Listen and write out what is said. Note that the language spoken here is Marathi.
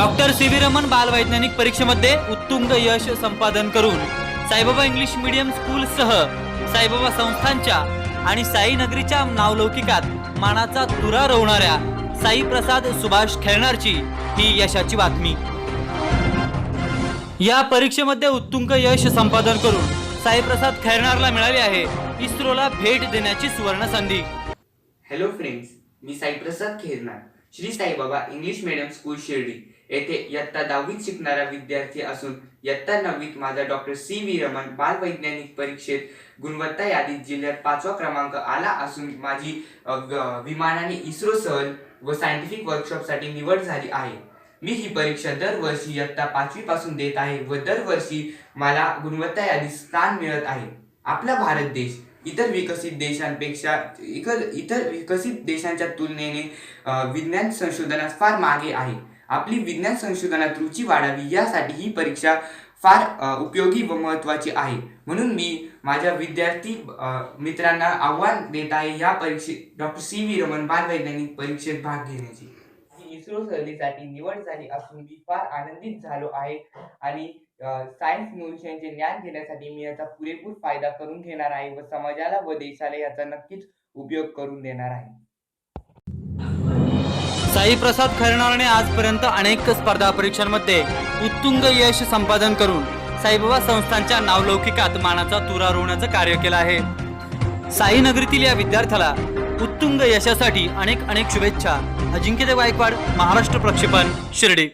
डॉक्टर सी व्ही रमन बालवैज्ञानिक परीक्षेमध्ये उत्तुंग यश संपादन करून साईबाबा इंग्लिश मीडियम स्कूलसह साईबाबा संस्थांच्या आणि साई नगरीच्या नावलौकिकात मानाचा तुरा रोवणाऱ्या साई प्रसाद सुभाष खेळणारची ही यशाची बातमी. या परीक्षेमध्ये उत्तुंग यश संपादन करून साईप्रसाद खेळणारला मिळाली आहे इस्रोला भेट देण्याची सुवर्ण संधी. हॅलो फ्रेंड्स मी Saiprasad Khernar Shri Saibaba English medium school Shirdi. येथे इयत्ता दहावीत शिकणारा विद्यार्थी असून इयत्ता नववीत माझा डॉक्टर सी व्ही रमन बालवैज्ञानिक परीक्षेत गुणवत्ता यादीत जिल्ह्यात पाचवा क्रमांक आला असून माझी विमानाने इस्रो सहल व सायंटिफिक वर्कशॉपसाठी निवड झाली आहे. मी ही परीक्षा दरवर्षी इयत्ता पाचवीपासून देत आहे व दरवर्षी मला गुणवत्ता यादीत स्थान मिळत आहे. आपला भारत देश इतर विकसित देशांपेक्षा इतर इतर विकसित देशांच्या तुलनेने विज्ञान संशोधनात फार मागे आहे. आपली विज्ञान संशोधनात रुची वाढावी यासाठी ही परीक्षा फार उपयोगी व महत्त्वाची आहे. म्हणून मी माझ्या विद्यार्थी मित्रांना आव्हान देत आहे या परीक्षेत डॉक्टर सी व्ही रमन बालवैज्ञानिक परीक्षेत भाग घेण्याची. इस्रो सहलीसाठी निवड झाली असून मी फार आनंदित झालो आहे आणि सायन्स म्युझियमचे ज्ञान घेण्यासाठी मी याचा पुरेपूर फायदा करून घेणार आहे व समाजाला व देशाला याचा नक्कीच उपयोग करून देणार आहे. साईप्रसाद खैरनारने आजपर्यंत अनेक स्पर्धा परीक्षांमध्ये उत्तुंग यश संपादन करून साईबाबा संस्थांच्या नावलौकिकात मानाचा तुरा रोवण्याचं कार्य केलं आहे. साई नगरीतील या विद्यार्थ्याला उत्तुंग यशासाठी अनेक अनेक शुभेच्छा. अजिंक्यदेव गायकवाड महाराष्ट्र प्रक्षेपण शिर्डी.